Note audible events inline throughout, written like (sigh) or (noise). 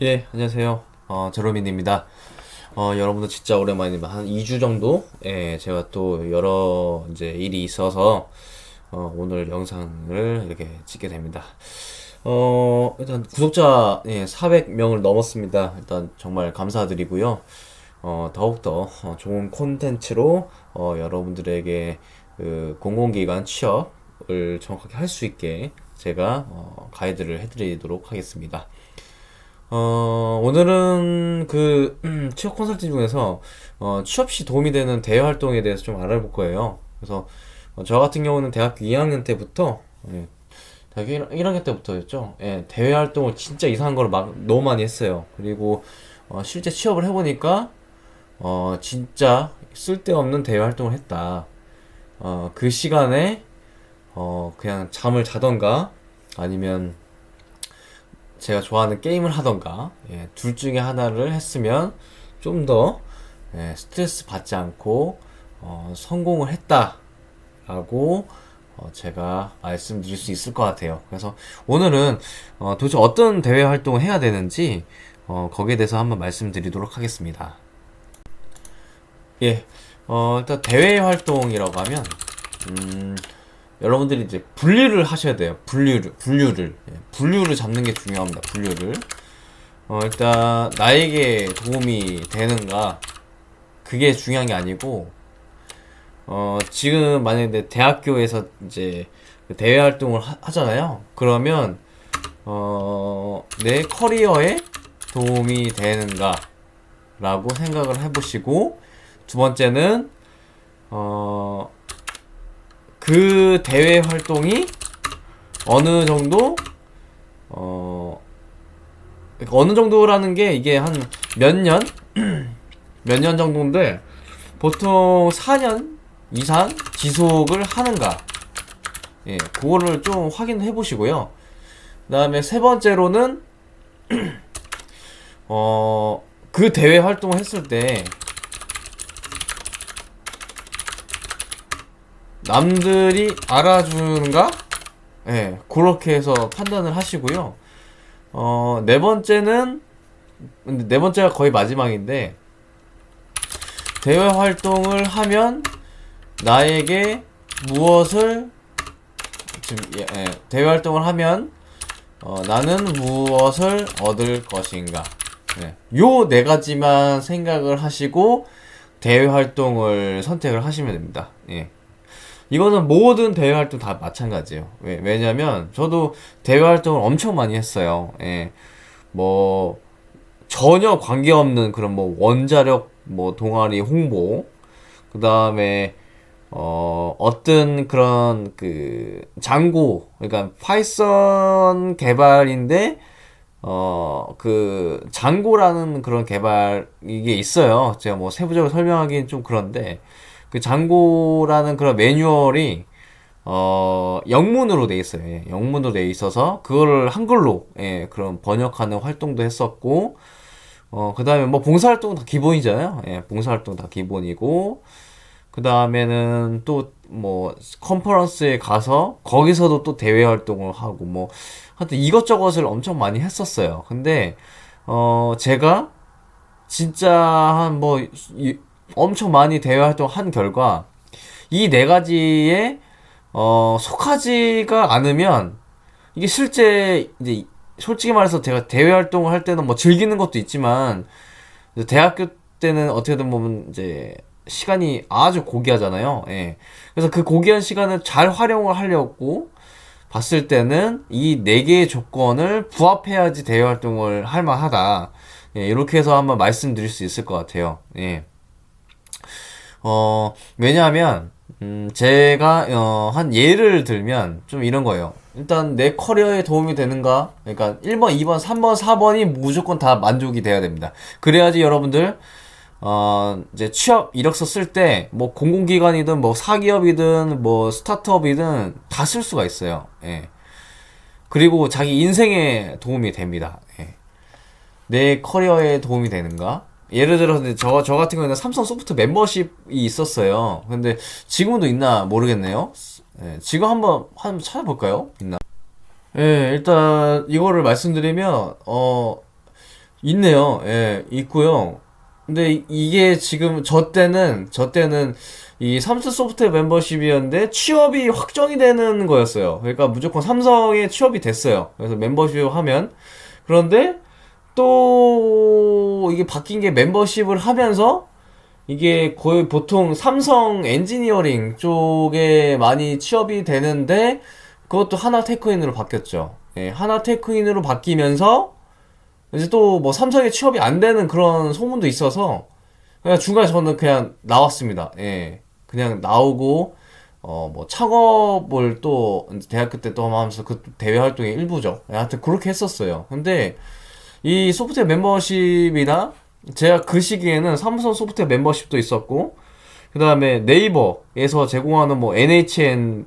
예, 안녕하세요. 어, 제로민입니다. 어, 여러분들 진짜 오랜만입니다. 한 2주 정도? 예, 제가 또 여러 이제 일이 있어서, 어, 오늘 영상을 이렇게 찍게 됩니다. 어, 일단 구독자, 예, 400명을 넘었습니다. 일단 정말 감사드리고요. 어, 더욱더 어, 좋은 콘텐츠로, 어, 여러분들에게 그 공공기관 취업을 정확하게 할 수 있게 제가, 어, 가이드를 해드리도록 하겠습니다. 어, 오늘은 그 음, 취업 컨설팅 중에서 어, 취업 시 도움이 되는 대외 활동에 대해서 좀 알아볼 거예요. 그래서 어, 저 같은 경우는 대학교 2학년 때부터 예, 대학교 1, 학년 때부터였죠. 예, 대외 활동을 진짜 이상한 걸 막 너무 많이 했어요. 그리고 어, 실제 취업을 해보니까 어, 진짜 쓸데없는 대외 활동을 했다. 어, 그 시간에 어, 그냥 잠을 자던가 아니면 제가 좋아하는 게임을 하던가 예, 둘 중에 하나를 했으면 좀더 예, 스트레스 받지 않고 어, 성공을 했다라고 어, 제가 말씀드릴 수 있을 것 같아요. 그래서 오늘은 어, 도대체 어떤 대외 활동을 해야 되는지 어, 거기에 대해서 한번 말씀드리도록 하겠습니다. 예, 어, 일단 대외 활동이라고 하면 음, 여러분들이 이제 분류를 하셔야 돼요. 분류를, 분류를. 예, 분류를 잡는 게 중요합니다. 분류를. 어, 일단, 나에게 도움이 되는가, 그게 중요한 게 아니고, 어, 지금 만약에 대학교에서 이제 그 대외 활동을 하, 잖아요 그러면, 어, 내 커리어에 도움이 되는가, 라고 생각을 해보시고, 두 번째는, 어, 그 대회 활동이 어느 정도 어 그러니까 어느 정도라는 게 이게 한 몇 년? (clears throat) 몇 년 정도인데 보통 4년 이상 지속을 하는가 예, 그거를 좀 확인해 보시고요. 그 다음에 세 번째로는 (clears throat) 어, 그 대회 활동을 했을 때 남들이 알아주는가? 예, 네, 그렇게 해서 판단을 하시고요. 어, 네 번째는, 네 번째가 거의 마지막인데, 대외 활동을 하면 나에게 무엇을, 지금, 예, 예, 대외 활동을 하면, 어, 나는 무엇을 얻을 것인가. 예, 요네 가지만 생각을 하시고, 대외 활동을 선택을 하시면 됩니다. 예. 이거는 모든 대외 활동 다 마찬가지예요. 왜, 왜냐면 저도 대외 활동을 엄청 많이 했어요. 예. 뭐 전혀 관계없는 그런 뭐 원자력 뭐 동아리 홍보 그 다음에 어 어떤 그런 그 장고 그러니까 파이썬 개발인데 어 그 장고라는 그런 개발 이게 있어요. 제가 뭐 세부적으로 설명하기는 좀 그런데 그 장고라는 그런 매뉴얼이 어 영문으로 돼 있어요. 예, 영문으로 돼 있어서 그거를 한글로 예, 그런 번역하는 활동도 했었고 어 그다음에 뭐 봉사활동 다 기본이잖아요. 예, 봉사활동 다 기본이고 그 다음에는 또 뭐 컨퍼런스에 가서 거기서도 또 대외 활동을 하고 뭐 하여튼 이것저것을 엄청 많이 했었어요. 근데 어 제가 진짜 한뭐 엄청 많이 대외 활동한 결과 이 네 가지에 어, 속하지가 않으면 이게 실제 이제 솔직히 말해서 제가 대외 활동을 할 때는 뭐 즐기는 것도 있지만 대학교 때는 어떻게든 보면 이제 시간이 아주 고귀하잖아요. 예. 그래서 그 고귀한 시간을 잘 활용을 하려고 봤을 때는 이 네 개의 조건을 부합해야지 대외 활동을 할 만하다. 예, 이렇게 해서 한번 말씀드릴 수 있을 것 같아요. 예. 어, 왜냐하면, 음, 제가, 어, 한 예를 들면, 좀 이런 거예요. 일단 내 커리어에 도움이 되는가? 그러니까 1번, 2번, 3번, 4번이 무조건 다 만족이 돼야 됩니다. 그래야지 여러분들, 어, 이제 취업 이력서 쓸 때, 뭐 공공기관이든, 뭐 사기업이든, 뭐 스타트업이든 다 쓸 수가 있어요. 예. 그리고 자기 인생에 도움이 됩니다. 예. 내 커리어에 도움이 되는가? 예를 들어서 저, 저 같은 경우는 삼성 소프트 멤버십이 있었어요. 근데 지금도 있나 모르겠네요. 예, 지금 한번 한번 찾아볼까요? 있나? 예, 일단 이거를 말씀드리면 어 있네요. 예, 있고요. 근데 이- 이게 지금 저 때는 저 때는 이 삼성 소프트웨어 멤버십이었는데 취업이 확정이 되는 거였어요. 그러니까 무조건 삼성에 취업이 됐어요. 그래서 멤버십 하면 그런데 또 이게 바뀐 게 멤버십을 하면서 이게 거의 보통 삼성 엔지니어링 쪽에 많이 취업이 되는데 그것도 하나 테크인으로 바뀌었죠. 예, 하나 테크인으로 바뀌면서 이제 또 뭐 삼성에 취업이 안 되는 그런 소문도 있어서 그냥 중간에 저는 그냥 나왔습니다. 예. 그냥 나오고 어 뭐 창업을 또 대학교 때 또 하면서 그 대외 활동의 일부죠. 예, 하여튼 그렇게 했었어요. 근데 이 소프트웨어 멤버십이나 제가 그 시기에는 삼성 소프트웨어 멤버십도 있었고 그 다음에 네이버에서 제공하는 뭐 NHN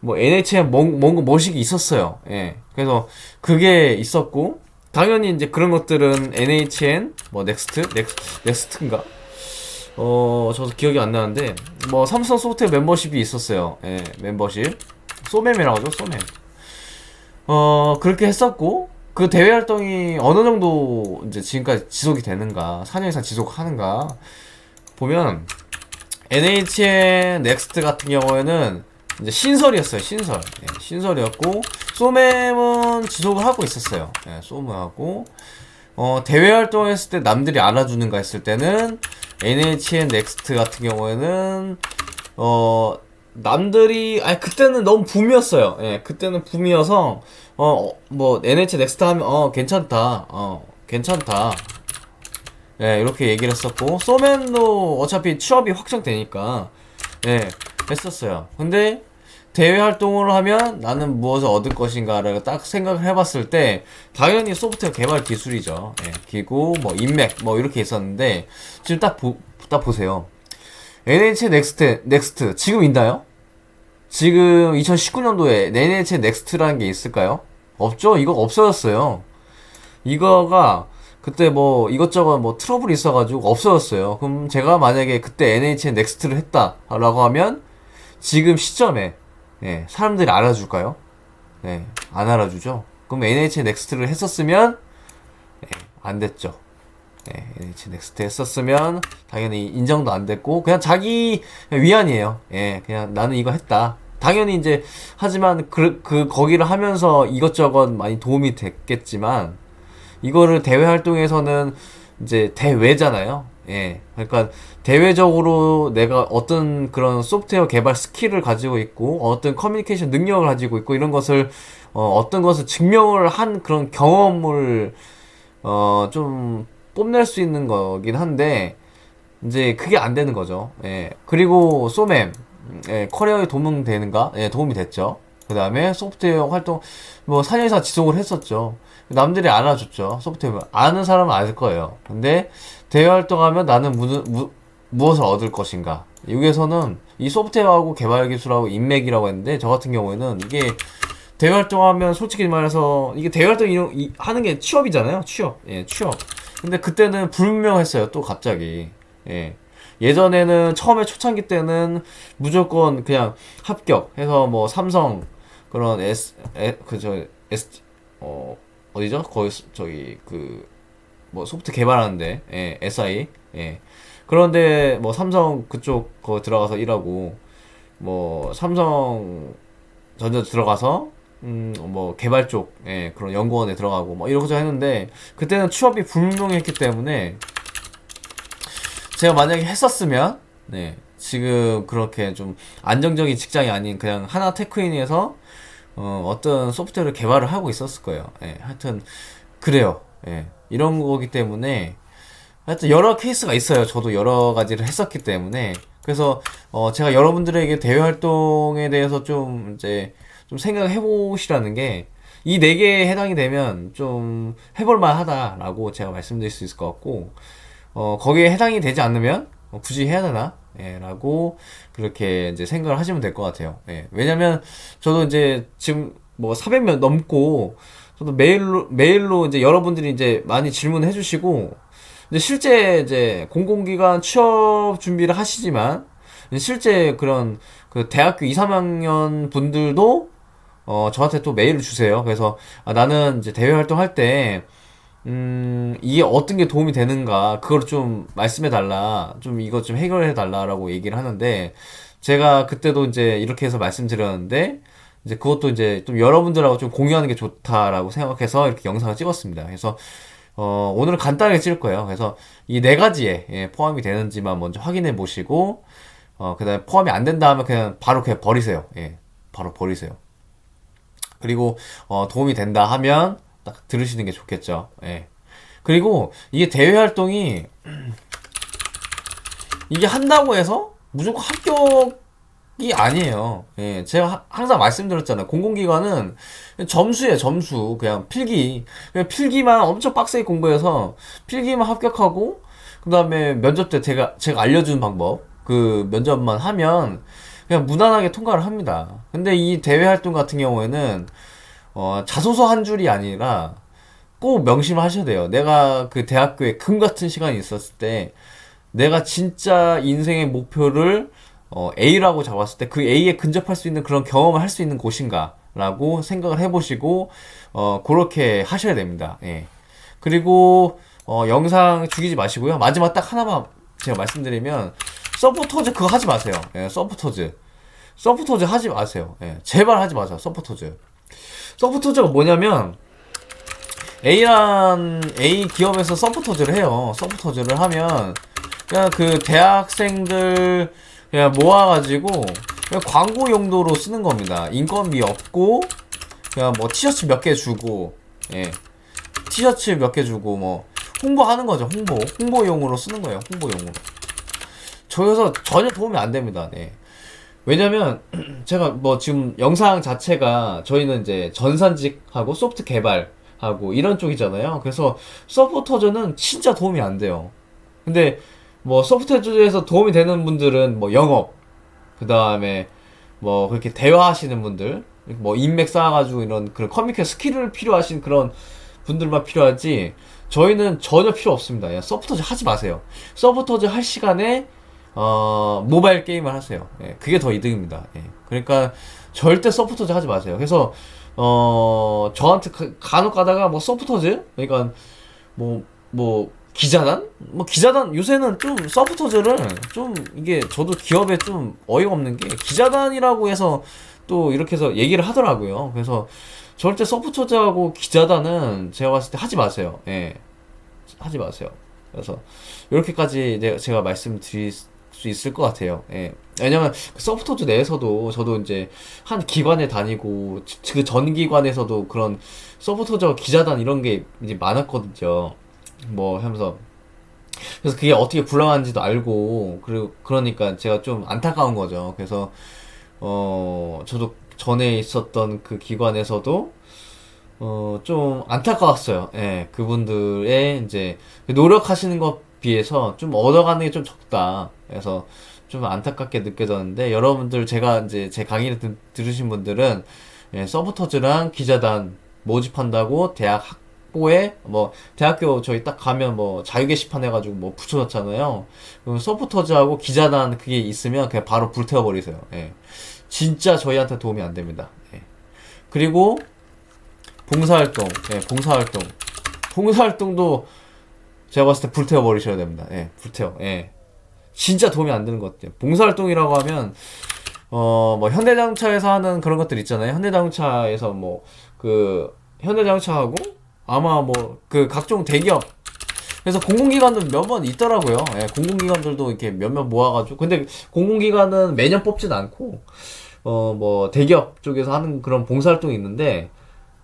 뭐 NHN 뭔, 뭔가 뭐식이 있었어요. 예. 그래서 그게 있었고 당연히 이제 그런 것들은 NHN 뭐 넥스트 넥, 넥스트인가 어 저도 기억이 안 나는데 뭐 삼성 소프트웨어 멤버십이 있었어요. 예, 멤버십 소mem이라고 하죠. 소mem. 어 그렇게 했었고 그 대외 활동이 어느 정도 이제 지금까지 지속이 되는가 4년 이상 지속하는가 보면 NHN 넥스트 같은 경우에는 이제 신설이었어요 신설. 예, 신설이었고 소mem은 지속을 하고 있었어요. 예, 소mem하고. 어, 대외 활동했을 때 남들이 알아주는가 했을 때는 NHN 넥스트 같은 경우에는 어 남들이 아니 그때는 너무 붐이었어요. 예, 그때는 붐이어서 어 뭐 NHN 넥스트 하면 어 괜찮다. 어 괜찮다. 예, 이렇게 얘기를 했었고 소맨도 어차피 취업이 확정되니까 예, 했었어요. 근데 대외 활동을 하면 나는 무엇을 얻을 것인가를 딱 생각을 해봤을 때 당연히 소프트웨어 개발 기술이죠. 예, 기구, 뭐 인맥, 뭐 이렇게 있었는데 지금 딱, 보, 딱 보세요. NH 넥스트, 넥스트 지금 있나요? 지금 2019년도에 NH 넥스트라는 게 있을까요? 없죠? 이거 없어졌어요. 이거가 그때 뭐 이것저것 뭐 트러블이 있어가지고 없어졌어요. 그럼 제가 만약에 그때 NHN 넥스트를 했다라고 하면 지금 시점에 예, 사람들이 알아줄까요? 네, 안 알아주죠. 그럼 NHN 넥스트를 했었으면 예, 안 됐죠. 예, NHN 넥스트 했었으면 당연히 인정도 안 됐고 그냥 자기 위안이에요. 예, 그냥 나는 이거 했다. 당연히 이제 하지만 그, 그 거기를 하면서 이것저것 많이 도움이 됐겠지만 이거를 대외 활동에서는 이제 대외잖아요. 예. 그러니까 대외적으로 내가 어떤 그런 소프트웨어 개발 스킬을 가지고 있고 어떤 커뮤니케이션 능력을 가지고 있고 이런 것을 어, 어떤 것을 증명을 한 그런 경험을 어, 좀 뽐낼 수 있는 거긴 한데 이제 그게 안 되는 거죠. 예. 그리고 소맴 예, 커리어에 도움 되는가? 예, 도움이 됐죠. 그 다음에 소프트웨어 활동 뭐 4년 이상 지속을 했었죠. 남들이 알아줬죠. 소프트웨어 아는 사람은 알 거예요. 근데 대외 활동하면 나는 무, 무, 무엇을 얻을 것인가? 여기에서는 이 소프트웨어하고 개발 기술하고 인맥이라고 했는데 저 같은 경우에는 이게 대외 활동하면 솔직히 말해서 이게 대외 활동 이런 이- 하는 게 취업이잖아요. 취업. 예, 취업. 근데 그때는 불분명했어요. 또 갑자기. 예. 예전에는 처음에 초창기 때는 무조건 그냥 합격해서 뭐 삼성 그런 S 그저 S 어 어디죠? 거기 스- 저기 그 뭐 소프트 개발하는데 예, SI 예. 그런데 뭐 삼성 그쪽 거 들어가서 일하고 뭐 삼성 전자 들어가서 음 뭐 개발 쪽 예, 그런 연구원에 들어가고 뭐 이러고저 했는데 그때는 취업이 불명했기 때문에 제가 만약에 했었으면 네 지금 그렇게 좀 안정적인 직장이 아닌 그냥 하나 테크인에서 어, 어떤 소프트웨어를 개발을 하고 있었을 거예요. 예, 하여튼 그래요. 예, 이런 거기 때문에 하여튼 여러 케이스가 있어요. 저도 여러 가지를 했었기 때문에 그래서 어, 제가 여러분들에게 대외 활동에 대해서 좀 이제 좀 생각해 보시라는 게 이 네 개에 해당이 되면 좀 해볼 만 하다라고 제가 말씀드릴 수 있을 것 같고 어, 거기에 해당이 되지 않으면 어, 굳이 해야 되나? 예, 라고 그렇게 이제 생각을 하시면 될 것 같아요. 예, 왜냐면 저도 이제 지금 뭐 400명 넘고 저도 메일로 메일로 이제 여러분들이 이제 많이 질문해 주시고 이제 실제 이제 공공기관 취업 준비를 하시지만 실제 그런 그 대학교 2, 3학년 분들도 어 저한테 또 메일을 주세요. 그래서 아, 나는 이제 대외 활동할 때 음, 이게 어떤 게 도움이 되는가, 그걸 좀 말씀해 달라, 좀 이거 좀 해결해 달라라고 얘기를 하는데, 제가 그때도 이제 이렇게 해서 말씀드렸는데, 이제 그것도 이제 좀 여러분들하고 좀 공유하는 게 좋다라고 생각해서 이렇게 영상을 찍었습니다. 그래서, 어, 오늘은 간단하게 찍을 거예요. 그래서 이 네 가지에 예, 포함이 되는지만 먼저 확인해 보시고, 어, 그 다음에 포함이 안 된다 하면 그냥 바로 그냥 버리세요. 예, 바로 버리세요. 그리고, 어, 도움이 된다 하면 딱 들으시는 게 좋겠죠. 예. 그리고 이게 대외 활동이 (clears throat) 이게 한다고 해서 무조건 합격이 아니에요. 예, 제가 하- 항상 말씀드렸잖아요. 공공기관은 점수예요, 점수. 그냥 필기. 그냥 필기만 엄청 빡세게 공부해서 필기만 합격하고, 그 다음에 면접 때 제가, 제가 알려준 방법, 그 면접만 하면 그냥 무난하게 통과를 합니다. 근데 이 대외 활동 같은 경우에는 어, 자소서 한 줄이 아니라 꼭 명심을 하셔야 돼요. 내가 그 대학교에 금 같은 시간이 있었을 때 내가 진짜 인생의 목표를 어, A라고 잡았을 때 그 A에 근접할 수 있는 그런 경험을 할 수 있는 곳인가 라고 생각을 해보시고 어, 그렇게 하셔야 됩니다. 예. 그리고 어, 영상 죽이지 마시고요. 마지막 딱 하나만 제가 말씀드리면 서포터즈 그거 하지 마세요. 예, 서포터즈. 서포터즈 하지 마세요. 예, 제발 하지 마세요. 서포터즈. 서포터즈가 뭐냐면 A란 A 기업에서 서포터즈를 해요. 서포터즈를 하면 그냥 그 대학생들 그냥 모아가지고 그냥 광고 용도로 쓰는 겁니다. 인건비 없고 그냥 뭐 티셔츠 몇 개 주고 예 티셔츠 몇 개 주고 뭐 홍보하는 거죠. 홍보 홍보용으로 쓰는 거예요. 홍보용으로. 저여서 전혀 도움이 안 됩니다. 네. 왜냐면 (clears throat) 제가 뭐 지금 영상 자체가 저희는 이제 전산직하고 소프트 개발하고 이런 쪽이잖아요. 그래서 서포터즈는 진짜 도움이 안 돼요. 근데 뭐 소프트웨어에서 도움이 되는 분들은 뭐 영업, 그 다음에 뭐 그렇게 대화하시는 분들, 뭐 인맥 쌓아가지고 이런 그런 커뮤니케이션 스킬을 필요하신 그런 분들만 필요하지 저희는 전혀 필요 없습니다. 그냥 서포터즈 하지 마세요. 서포터즈 할 시간에 어, 모바일 게임을 하세요. 예, 그게 더 이득입니다. 예, 그러니까 절대 서포터즈 하지 마세요. 그래서 어, 저한테 가- 간혹 가다가 뭐 서포터즈 그러니까 뭐뭐 기자단? 뭐 기자단 요새는 좀 서포터즈를 좀 이게 저도 기업에 좀 어이가 없는 게 기자단이라고 해서 또 이렇게 해서 얘기를 하더라고요. 그래서 절대 서포터즈하고 기자단은 제가 봤을 때 하지 마세요. 예. 하지 마세요. 그래서 이렇게까지 제가 말씀드릴 수 있을 것 같아요. 예. 왜냐면 그 서포터즈 내에서도 저도 이제 한 기관에 다니고 그 전 기관에서도 그런 서포터즈 기자단 이런 게 이제 많았거든요. 뭐 하면서 그래서 그게 어떻게 굴러가는지도 알고 그리고 그러니까 제가 좀 안타까운 거죠. 그래서 어 저도 전에 있었던 그 기관에서도 어, 좀 안타까웠어요. 예, 그분들의 이제 노력하시는 것 비해서 좀 얻어가는 게 좀 적다. 그래서 좀 안타깝게 느껴졌는데 여러분들 제가 이제 제 강의를 들, 들으신 분들은 예, 서포터즈랑 기자단 모집한다고 대학 학부에 뭐 대학교 저희 딱 가면 뭐 자유 게시판 해가지고 뭐 붙여놨잖아요. 그럼 서포터즈하고 기자단 그게 있으면 그냥 바로 불태워 버리세요. 예. 진짜 저희한테 도움이 안 됩니다. 예. 그리고 봉사활동, 예, 봉사활동. 봉사활동도 제가 봤을 때 불태워 버리셔야 됩니다. 예, 불태워. 예. 진짜 도움이 안 되는 것 같아요. 봉사활동이라고 하면, 어, 뭐, 현대자동차에서 하는 그런 것들 있잖아요. 현대자동차에서 뭐, 그, 현대자동차하고, 아마 뭐, 그 각종 대기업, 그래서 공공기관도 몇 번 있더라고요. 예, 공공기관들도 이렇게 몇몇 모아가지고. 근데 공공기관은 매년 뽑진 않고, 어, 뭐, 대기업 쪽에서 하는 그런 봉사활동이 있는데,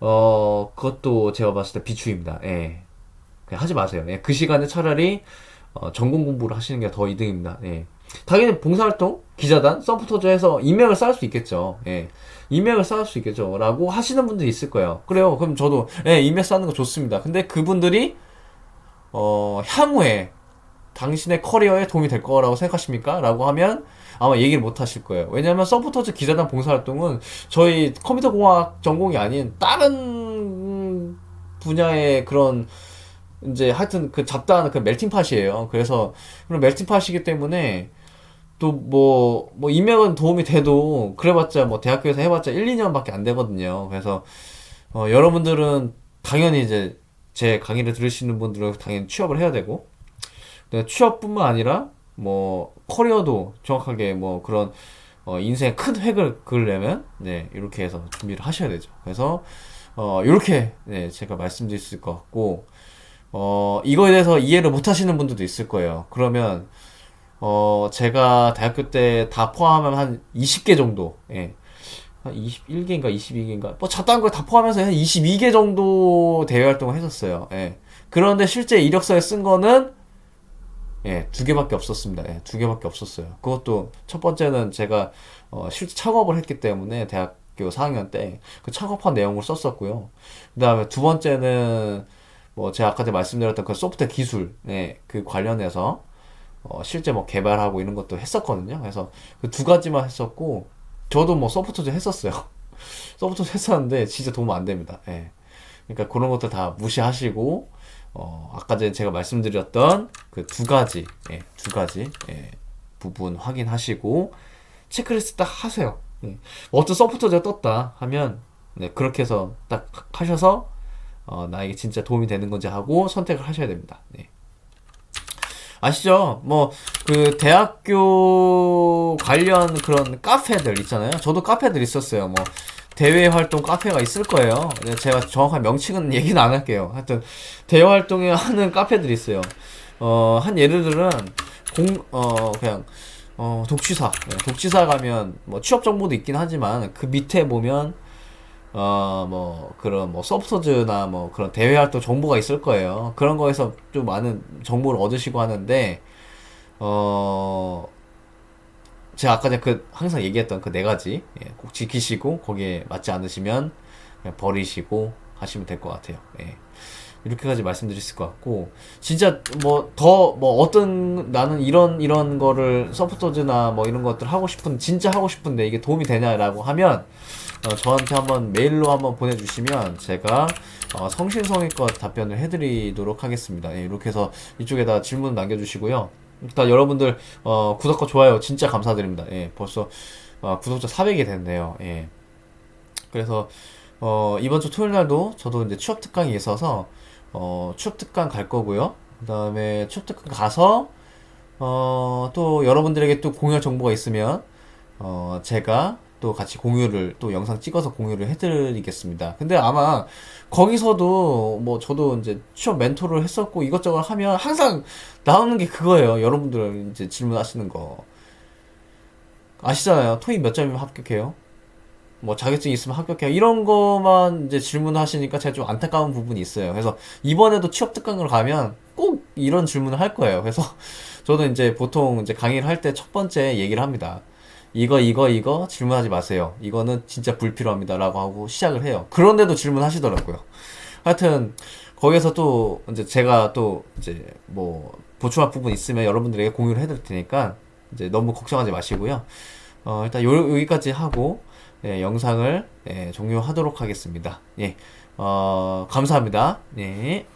어, 그것도 제가 봤을 때 비추입니다. 예. 그냥 하지 마세요. 예. 그 시간에 차라리, 어, 전공 공부를 하시는 게 더 이득입니다. 예. 당연히 봉사활동, 기자단, 서포터즈 해서 인맥을 쌓을 수 있겠죠. 예. 인맥을 쌓을 수 있겠죠. 라고 하시는 분들이 있을 거예요. 그래요. 그럼 저도, 예, 인맥 쌓는 거 좋습니다. 근데 그분들이, 어, 향후에 당신의 커리어에 도움이 될 거라고 생각하십니까? 라고 하면 아마 얘기를 못 하실 거예요. 왜냐면 서포터즈 기자단 봉사활동은 저희 컴퓨터 공학 전공이 아닌 다른 분야의 그런 이제 하여튼 그 잡다한 그 멜팅팟이에요. 그래서 그런 멜팅팟이기 때문에 또 뭐, 뭐, 인맥은 도움이 돼도, 그래봤자 뭐, 대학교에서 해봤자 1, 2년밖에 안 되거든요. 그래서, 어, 여러분들은 당연히 이제, 제 강의를 들으시는 분들은 당연히 취업을 해야 되고 취업뿐만 아니라 뭐 커리어도 정확하게 뭐 그런 어, 인생의 큰 획을 그으려면 네 이렇게 해서 준비를 하셔야 되죠. 그래서 어 이렇게 네 제가 말씀드릴 수 있을 것 같고 어 이거에 대해서 이해를 못 하시는 분들도 있을 거예요. 그러면 어 제가 대학교 때 다 포함하면 한 20개 정도 예. 한 21개인가 22개인가 뭐 저딴 걸다 포함해서 한 22개 정도 대외 활동을 했었어요. 예. 그런데 실제 이력서에 쓴 거는 예, 두 개밖에 없었습니다. 예, 두 개밖에 없었어요. 그것도 첫 번째는 제가 어, 실제 창업을 했기 때문에 대학교 4학년 때 그 창업한 내용을 썼었고요. 그 다음에 두 번째는 뭐 제가 아까 전에 말씀드렸던 그 소프트웨어 기술, 예, 그 관련해서 어, 실제 뭐 개발하고 이런 것도 했었거든요. 그래서 그 두 가지만 했었고 저도 뭐 소프트웨어 했었어요. (laughs) 소프트웨어 했었는데 진짜 도움 안 됩니다. 예. 그러니까 그런 것도 다 무시하시고 어, 아까 전에 제가 말씀드렸던 그 두 가지, 예, 두 가지, 예, 부분 확인하시고, 체크리스트 딱 하세요. 예. 어떤 소프트웨어가 떴다 하면, 네, 그렇게 해서 딱 하셔서, 어, 나에게 진짜 도움이 되는 건지 하고 선택을 하셔야 됩니다. 네. 아시죠? 뭐, 그, 대학교 관련 그런 카페들 있잖아요. 저도 카페들 있었어요. 뭐, 대외 활동 카페가 있을 거예요. 근데 제가 정확한 명칭은 (laughs) 얘기는 안 할게요. 하여튼, 대외 활동에 하는 카페들이 있어요. 어, 한 예를들은, 공, 어, 그냥, 어, 독취사. 네, 독취사 가면, 뭐, 취업 정보도 있긴 하지만, 그 밑에 보면, 어, 뭐, 그런, 뭐, 서브터즈나 뭐, 그런 대외 활동 정보가 있을 거예요. 그런 거에서 좀 많은 정보를 얻으시고 하는데, 어, 제가 아까 그, 항상 얘기했던 그 네 가지, 예, 꼭 지키시고, 거기에 맞지 않으시면, 그냥 버리시고 하시면 될 것 같아요. 예. 이렇게까지 말씀드릴 수 있을 것 같고, 진짜 뭐, 더, 뭐, 어떤, 나는 이런, 이런 거를 서포터즈나 뭐 이런 것들 하고 싶은, 진짜 하고 싶은데 이게 도움이 되냐라고 하면, 어, 저한테 한번 메일로 한번 보내주시면 제가 어, 성심성의껏 답변을 해드리도록 하겠습니다. 예, 이렇게 해서 이쪽에다 질문 남겨주시고요. 일단 여러분들 어, 구독과 좋아요 진짜 감사드립니다. 예, 벌써 어, 구독자 400이 됐네요. 예. 그래서 어, 이번 주 토요일 날도 저도 이제 취업 특강이 있어서 어, 취업 특강 갈 거고요. 그 다음에 취업 특강 가서 어, 또 여러분들에게 또 공유 정보가 있으면 어, 제가 또 같이 공유를 또 영상 찍어서 공유를 해드리겠습니다. 근데 아마 거기서도 뭐 저도 이제 취업 멘토를 했었고 이것저것 하면 항상 나오는 게 그거예요. 여러분들 이제 질문하시는 거 아시잖아요. 토익 몇 점이면 합격해요? 뭐 자격증 있으면 합격해요. 이런 거만 이제 질문하시니까 제가 좀 안타까운 부분이 있어요. 그래서 이번에도 취업 특강을 가면 꼭 이런 질문을 할 거예요. 그래서 (laughs) 저는 이제 보통 이제 강의를 할 때 첫 번째 얘기를 합니다. 이거 이거 이거 질문하지 마세요. 이거는 진짜 불필요합니다라고 하고 시작을 해요. 그런데도 질문하시더라고요. 하여튼 거기서 또 이제 제가 또 이제 뭐 보충할 부분 있으면 여러분들에게 공유를 해드릴 테니까 이제 너무 걱정하지 마시고요. 어, 일단 요, 여기까지 하고 예, 영상을 예, 종료하도록 하겠습니다. 예, 어, 감사합니다. 예.